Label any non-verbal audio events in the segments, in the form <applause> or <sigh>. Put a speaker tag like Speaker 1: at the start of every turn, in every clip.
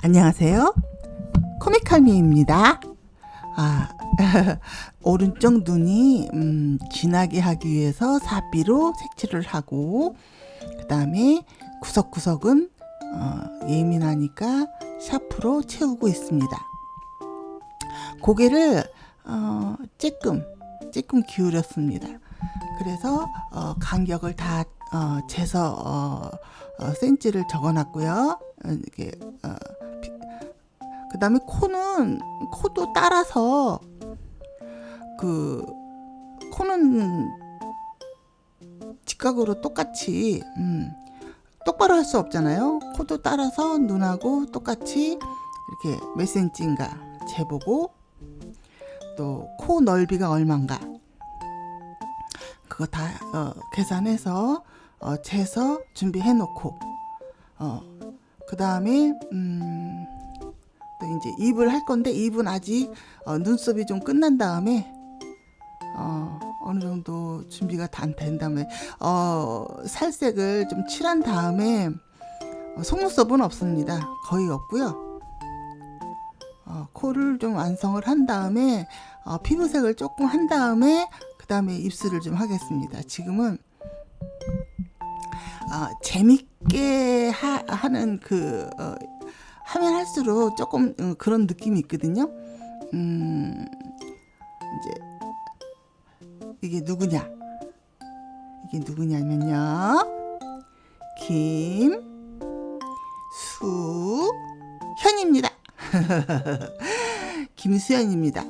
Speaker 1: 안녕하세요. 코믹할미입니다. 아, <laughs> 오른쪽 눈이 음, 진하게 하기 위해서 사비로 색칠을 하고 그 다음에 구석구석은 어, 예민하니까 샤프로 채우고 있습니다. 고개를 어, 조금 조금 기울였습니다. 그래서 어, 간격을 다 어, 재서 어, 어, 센치를 적어놨고요. 어, 이게 어, 그 다음에 코는 코도 따라서 그 코는 직각으로 똑같이 음, 똑바로 할 수 없잖아요. 코도 따라서 눈하고 똑같이 이렇게 몇 센치인가 재보고 또 코 넓이가 얼마인가 그거 다 어, 계산해서 어, 재서 준비해 놓고 어, 그 다음에 음, 또 이제 입을 할 건데 입은 아직 어, 눈썹이 좀 끝난 다음에 어, 어느 정도 준비가 다 된 다음에 어, 살색을 좀 칠한 다음에 어, 속눈썹은 없습니다. 거의 없고요. 어, 코를 좀 완성을 한 다음에 어, 피부색을 조금 한 다음에 그 다음에 입술을 좀 하겠습니다. 지금은 어, 재밌게 하, 는그 어, 하면 할수록 조금 어, 그런 느낌이 있거든요. 음, 이제 이게 누구냐? 이게 누구냐면요. 김수현입니다. <laughs> 김수현입니다.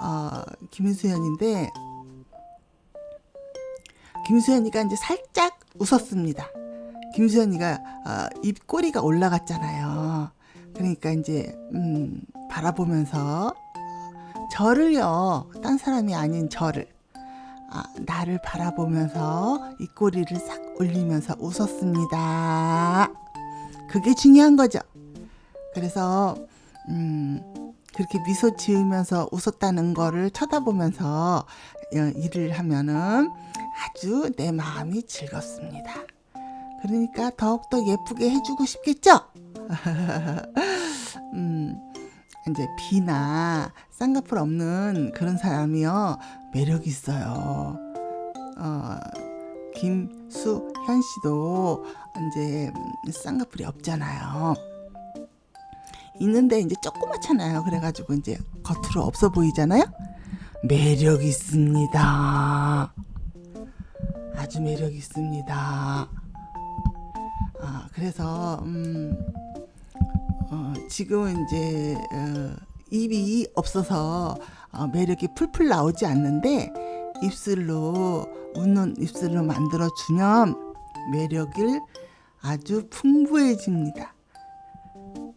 Speaker 1: 어, 김수현인데 김수현이가 이제 살짝 웃었습니다. 김수현이가 어, 입꼬리가 올라갔잖아요. 그러니까 이제 음, 바라보면서 저를요, 딴 사람이 아닌 저를 아, 나를 바라보면서 입꼬리를 싹 올리면서 웃었습니다. 그게 중요한 거죠. 그래서 음, 그렇게 미소 지으면서 웃었다는 거를 쳐다보면서 어, 일을 하면은 아주 내 마음이 즐겁습니다. 그러니까 더욱더 예쁘게 해주고 싶겠죠? <laughs> 음, 이제 비나 쌍꺼풀 없는 그런 사람이요. 매력 있어요. 어, 김수현 씨도 이제 쌍꺼풀이 없잖아요. 있는데 이제 조그맣잖아요. 그래가지고 이제 겉으로 없어 보이잖아요. 매력 있습니다. 아주 매력 있습니다. 아, 그래서 음, 어, 지금은 이제 어, 입이 없어서 어, 매력이 풀풀 나오지 않는데 입술로 웃는 입술로 만들어 주면 매력을 아주 풍부해집니다.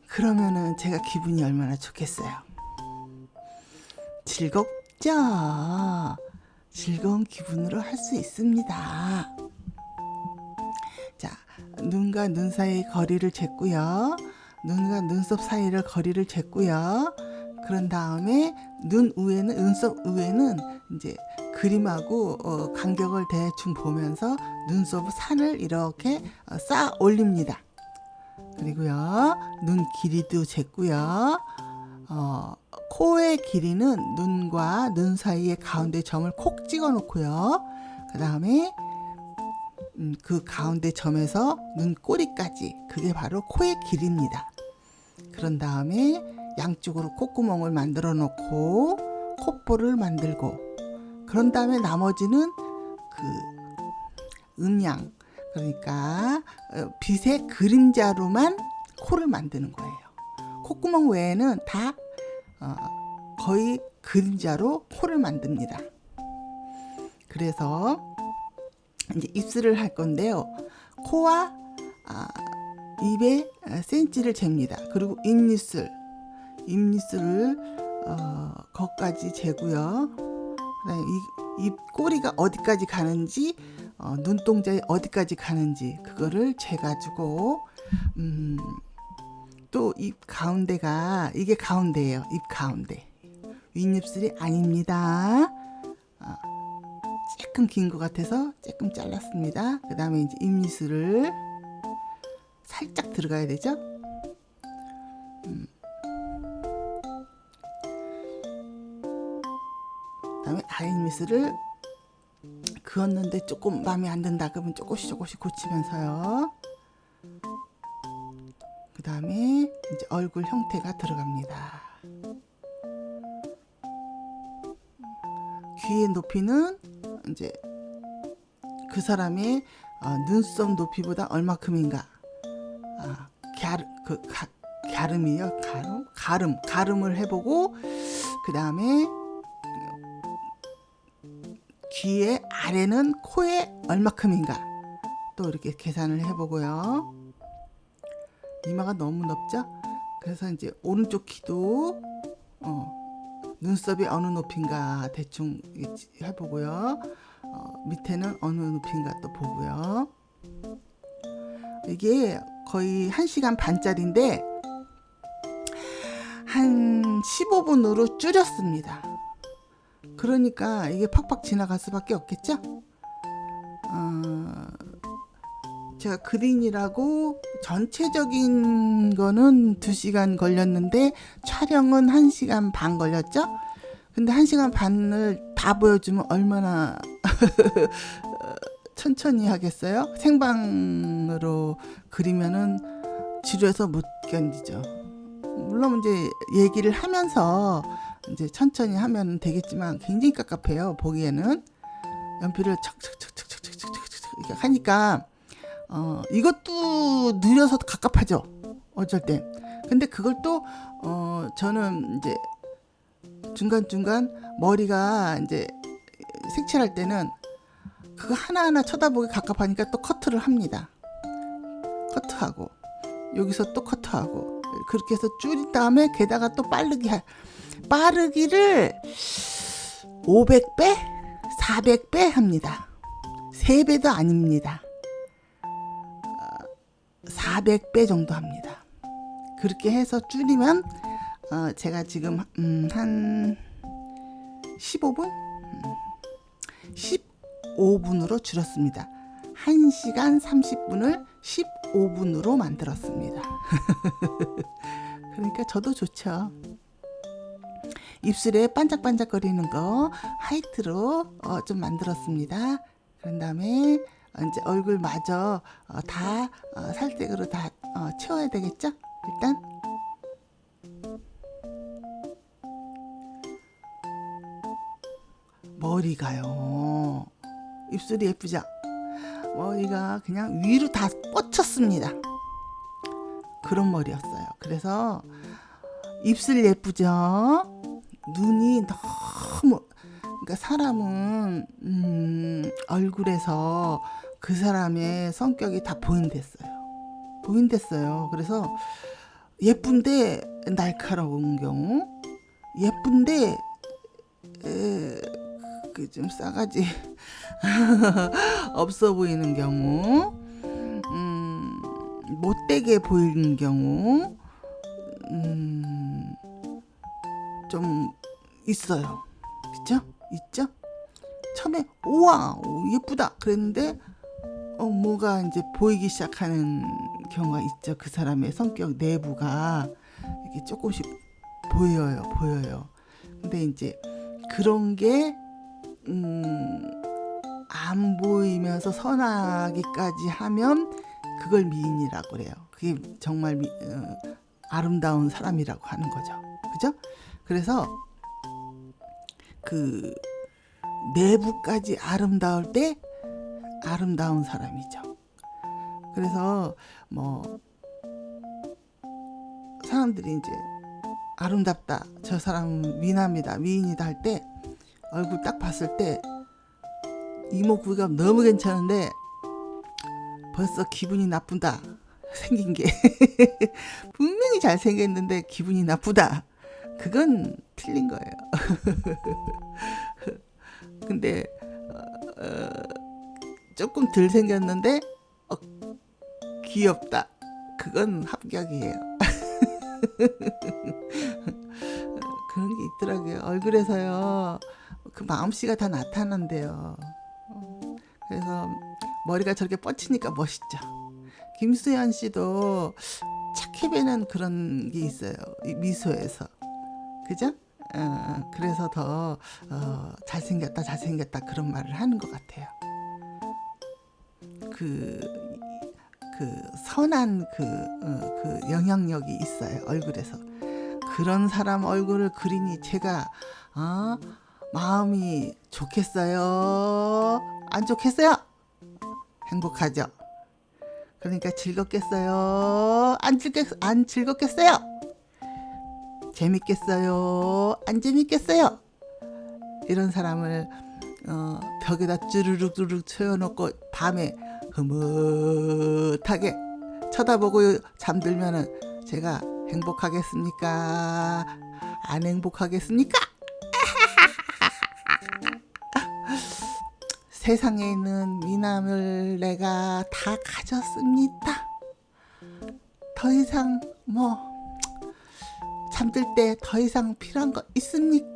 Speaker 1: 그러면은 제가 기분이 얼마나 좋겠어요. 즐겁죠? 즐거운 기분으로 할 수 있습니다. 자, 눈과 눈 사이 거리를 쟀고요. 눈과 눈썹 사이를 거리를 쟀고요. 그런 다음에 눈 위에는 눈썹 위에는 이제 그림하고 어, 간격을 대충 보면서 눈썹 산을 이렇게 어, 쌓아 올립니다. 그리고요 눈 길이도 쟀고요. 어, 코의 길이는 눈과 눈 사이의 가운데 점을 콕 찍어 놓고요. 그 다음에 음, 그 가운데 점에서 눈꼬리까지 그게 바로 코의 길이입니다. 그런 다음에 양쪽으로 콧구멍을 만들어 놓고 콧볼을 만들고 그런 다음에 나머지는 그 음양 그러니까 어, 빛의 그림자로만 코를 만드는 거예요. 콧구멍 외에는 다 어, 거의 그림자로 코를 만듭니다. 그래서 이제 입술을 할 건데요. 코와 아, 입의 센치를 잽니다. 그리고 입니슬, 입니슬을 어, 거까지 재고요. 그다음에 이, 입 꼬리가 어디까지 가는지 어, 눈동자에 어디까지 가는지 그거를 재가지고 음, 또 입 가운데가 이게 가운데예요. 입 가운데. 윗입술이 아닙니다. 어, 조금 긴 것 같아서 조금 잘랐습니다. 그 다음에 이제 입니술을 살짝 들어가야 되죠. 음. 그다음에 아이미스를 그었는데 조금 마음에 안 든다 그러면 조금씩 조금씩 고치면서요. 그 다음에 이제 얼굴 형태가 들어갑니다. 귀의 높이는 이제 그 사람의 어, 눈썹 높이보다 얼마큼인가. 아, 갸르, 그 가, 갸름이요. 가름, 가름, 가름을 해보고 그 다음에 귀의 아래는 코에 얼마큼인가. 또 이렇게 계산을 해보고요. 이마가 너무 넓죠? 그래서 이제 오른쪽 귀도 어, 눈썹이 어느 높인가 대충 해보고요. 어, 밑에는 어느 높인가 또 보고요. 이게 거의 1시간 반짜리인데 한 15분으로 줄였습니다. 그러니까 이게 팍팍 지나갈 수밖에 없겠죠? 어, 제가 그린이라고 전체적인 거는 2시간 걸렸는데 촬영은 1시간 반 걸렸죠? 근데 1시간 반을 다 보여주면 얼마나 <laughs> 천천히 하겠어요? 생방으로 그리면은 지루해서 못 견디죠. 물론 이제 얘기를 하면서 이제 천천히 하면 되겠지만 굉장히 깝깝해요. 보기에는 연필을 척척척척척척척척 하니까 어 이것도 느려서 갑갑하죠. 어쩔 땐. 근데 그걸 또 어 저는 이제 중간 중간 머리가 이제 색칠할 때는 그거 하나하나 쳐다보기 갑갑하니까 또 커트를 합니다. 커트하고 여기서 또 커트하고 그렇게 해서 줄인 다음에 게다가 또 빠르기 하, 빠르기를 500배, 400배 합니다. 3배도 아닙니다. 400배 정도 합니다. 그렇게 해서 줄이면 어, 제가 지금 음, 한 15분? 음, 15분으로 줄였습니다. 1시간 30분을 15분으로 만들었습니다. <laughs> 그러니까 저도 좋죠. 입술에 반짝반짝거리는 거 하이트로 어, 좀 만들었습니다. 그런 다음에 이제 얼굴 마저 어, 다 어, 살색으로 다 어, 채워야 되겠죠? 일단 머리가요. 입술이 예쁘죠? 머리가 그냥 위로 다 뻗쳤습니다. 그런 머리였어요. 그래서 입술 예쁘죠? 눈이 너무 그러니까 사람은 음, 얼굴에서 그 사람의 성격이 다 보인댔어요. 보인댔어요. 그래서 예쁜데 날카로운 경우, 예쁜데 그 좀 싸가지 <laughs> 없어 보이는 경우, 음, 못되게 보이는 경우, 음, 좀 있어요. 그죠? 있죠? 처음에 우와 예쁘다 그랬는데 어, 뭐가 이제 보이기 시작하는 경우가 있죠. 그 사람의 성격 내부가 이게 조금씩 보여요, 보여요. 근데 이제 그런 게 음, 안 보이면서 선하기까지 하면 그걸 미인이라고 그래요. 그게 정말 미, 어, 아름다운 사람이라고 하는 거죠. 그죠? 그래서 그 내부까지 아름다울 때 아름다운 사람이죠. 그래서 뭐 사람들이 이제 아름답다. 저 사람은 미남이다. 미인이다 할 때 얼굴 딱 봤을 때 이목구비가 너무 괜찮은데 벌써 기분이 나쁘다. 생긴 게 <laughs> 분명히 잘생겼는데 기분이 나쁘다. 그건 틀린 거예요. <laughs> 근데 어, 어, 조금 덜 생겼는데 어, 귀엽다. 그건 합격이에요. <laughs> 그런 게 있더라고요. 얼굴에서요. 그 마음씨가 다 나타난대요. 어, 그래서 머리가 저렇게 뻗치니까 멋있죠. 김수현 씨도 착해 보이는 그런 게 있어요. 이 미소에서. 그죠? 어, 그래서 더 어, 잘생겼다 잘생겼다 그런 말을 하는 것 같아요. 그, 그 선한 그, 어, 그 영향력이 있어요 얼굴에서. 그런 사람 얼굴을 그리니 제가 어, 마음이 좋겠어요? 안 좋겠어요? 행복하죠? 그러니까 즐겁겠어요? 안 즐겠 안 즐겁겠어요? 재밌겠어요? 안 재밌겠어요? 이런 사람을 어, 벽에다 쭈르륵 쭈르륵 채워놓고 밤에 흐뭇하게 쳐다보고 잠들면은 제가 행복하겠습니까? 안 행복하겠습니까? <laughs> 세상에 있는 미남을 내가 다 가졌습니다. 더 이상 뭐 잠들 때 더 이상 필요한 거 있습니까?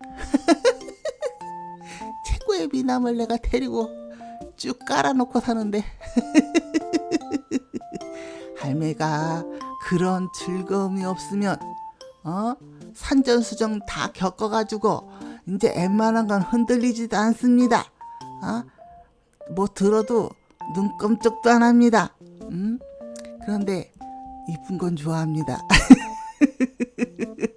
Speaker 1: <laughs> 최고의 미남을 내가 데리고 쭉 깔아놓고 사는데 <laughs> 할매가 그런 즐거움이 없으면 어 산전수정 다 겪어가지고 이제 웬만한 건 흔들리지도 않습니다. 어? 뭐 들어도 눈 깜짝도 안 합니다. 음? 그런데 이쁜 건 좋아합니다. <laughs>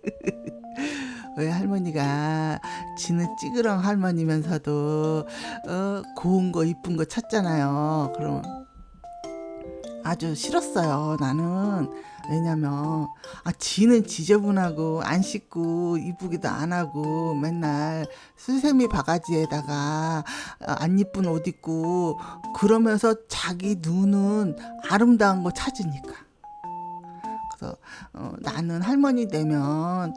Speaker 1: 왜 할머니가 지는 찌그렁 할머니면서도 어, 고운 거 이쁜 거 찾잖아요. 그럼 아주 싫었어요. 나는 왜냐면 아 지는 지저분하고 안 씻고 이쁘기도 안 하고 맨날 수세미 바가지에다가 아, 안 이쁜 옷 입고 그러면서 자기 눈은 아름다운 거 찾으니까. 그래서 어, 나는 할머니 되면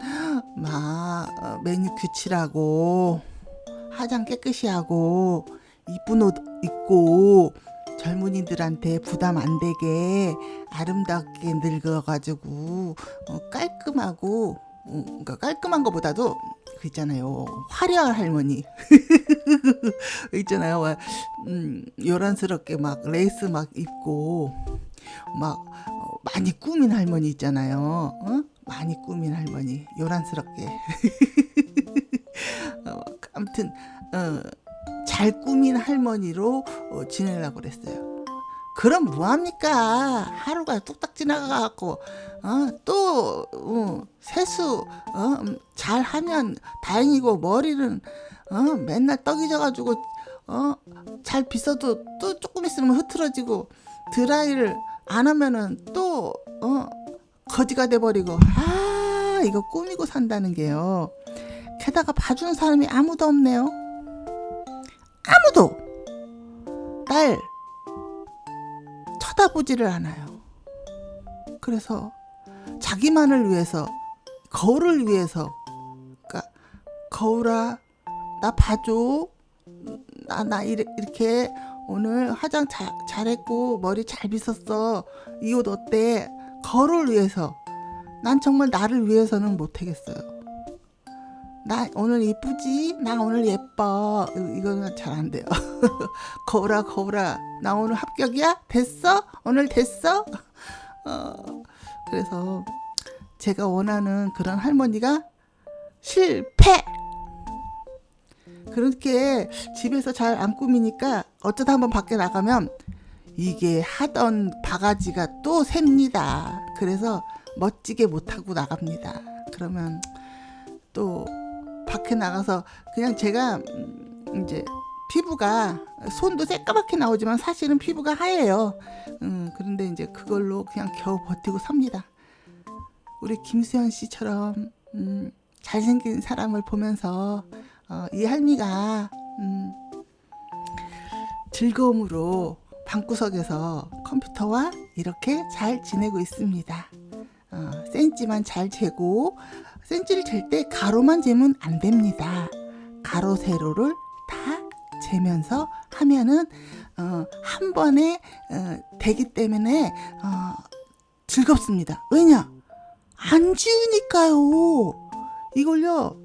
Speaker 1: 막 어, 매니큐 칠하고 화장 깨끗이 하고 이쁜 옷 입고 젊은이들한테 부담 안 되게 아름답게 늙어가지고 어, 깔끔하고 어, 그러니까 깔끔한 것보다도 그 있잖아요. 화려한 할머니. <laughs> 있잖아요. 와, 음, 요란스럽게 막 레이스 막 입고 막 어, 많이 꾸민 할머니 있잖아요 어? 많이 꾸민 할머니 요란스럽게 <laughs> 어, 아무튼 어, 잘 꾸민 할머니로 어, 지내려고 그랬어요. 그럼 뭐합니까? 하루가 뚝딱 지나가갖고 어, 또 어, 세수 어, 음, 잘 하면 다행이고 머리는 어, 맨날 떡이 져가지고 어, 잘 빗어도 또 조금 있으면 흐트러지고 드라이를 안 하면은 또 어, 거지가 돼버리고 아 이거 꾸미고 산다는 게요. 게다가 봐주는 사람이 아무도 없네요. 아무도 날 쳐다보지를 않아요. 그래서 자기만을 위해서 거울을 위해서 그러니까 거울아 나 봐줘 나 나 이렇게 오늘 화장 자, 잘했고 머리 잘 빗었어 이 옷 어때 거울을 위해서 난 정말 나를 위해서는 못하겠어요. 나 오늘 이쁘지? 나 오늘 예뻐. 이거는 잘 안 돼요. <laughs> 거울아, 거울아. 나 오늘 합격이야? 됐어? 오늘 됐어? <laughs> 어, 그래서 제가 원하는 그런 할머니가 실패! 그렇게 집에서 잘 안 꾸미니까 어쩌다 한번 밖에 나가면 이게 하던 바가지가 또 셉니다. 그래서 멋지게 못하고 나갑니다. 그러면 또 밖에 나가서 그냥 제가 음, 이제 피부가 손도 새까맣게 나오지만 사실은 피부가 하얘요. 음, 그런데 이제 그걸로 그냥 겨우 버티고 삽니다. 우리 김수현 씨처럼 음, 잘생긴 사람을 보면서 어, 이 할미가 음, 즐거움으로 방구석에서 컴퓨터와 이렇게 잘 지내고 있습니다. 어, 센치만 잘 재고 센치를 잴 때 가로만 재면 안 됩니다. 가로 세로를 다 재면서 하면은 어, 한 번에 어, 되기 때문에 어, 즐겁습니다. 왜냐? 안 지우니까요. 이걸요.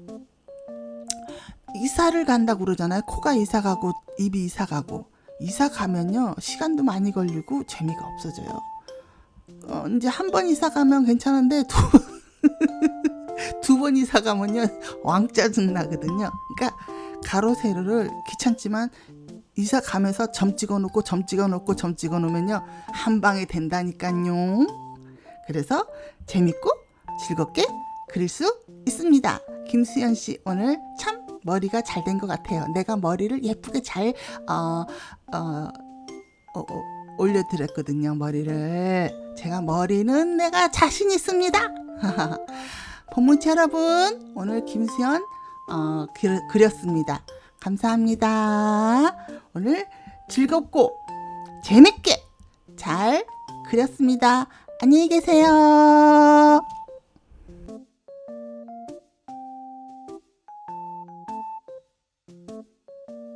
Speaker 1: 이사를 간다고 그러잖아요. 코가 이사 가고 입이 이사 가고 이사 가면요 시간도 많이 걸리고 재미가 없어져요. 어, 이제 한 번 이사 가면 괜찮은데 두 <laughs> 두 번 이사 가면요 왕짜증 나거든요. 그러니까 가로 세로를 귀찮지만 이사 가면서 점 찍어 놓고 점 찍어 놓고 점 찍어 놓으면요 한 방에 된다니까요. 그래서 재밌고 즐겁게 그릴 수 있습니다. 김수현 씨 오늘 참 머리가 잘 된 것 같아요. 내가 머리를 예쁘게 잘 어, 어, 어, 어, 올려드렸거든요. 머리를 제가 머리는 내가 자신 있습니다. <laughs> 본문치 여러분 오늘 김수현 어, 그, 그렸습니다. 감사합니다. 오늘 즐겁고 재밌게 잘 그렸습니다. 안녕히 계세요.